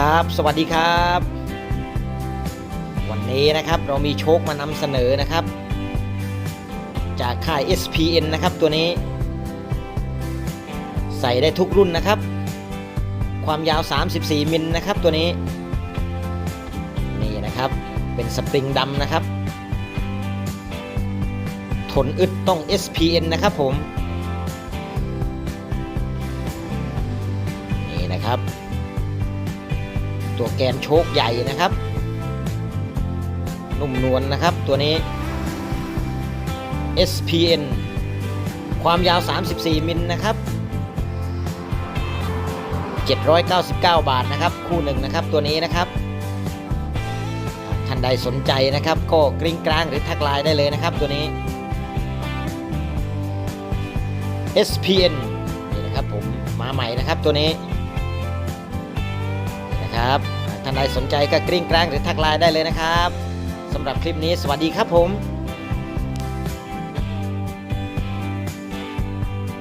ครับ สวัสดีครับ วันนี้นะครับเรามีโชคมานำเสนอนะครับ จากค่าย SPN นะครับตัวนี้ ใส่ได้ทุกรุ่นนะครับ ความยาว 34 มิลนะครับตัวนี้ นี่นะครับเป็นสปริงดำนะครับ ทนอึดต้อง SPN นะครับผม นี่นะครับ ตัวแกนโชคใหญ่นะครับ นุ่มนวลนะครับตัวนี้ SPN ความยาว 34 มิลนะครับ 799 บาทนะครับ คู่หนึ่งนะครับตัวนี้นะครับ ท่านใดสนใจนะครับ ก็กริ้งกลางหรือทักไลน์ได้เลยนะครับตัวนี้ SPN นี่นะครับผมมาใหม่นะครับตัวนี้ นะครับท่านใดสนใจก็กริ้งกลางหรือทักไลน์ได้เลยนะครับสำหรับคลิปนี้สวัสดีครับผม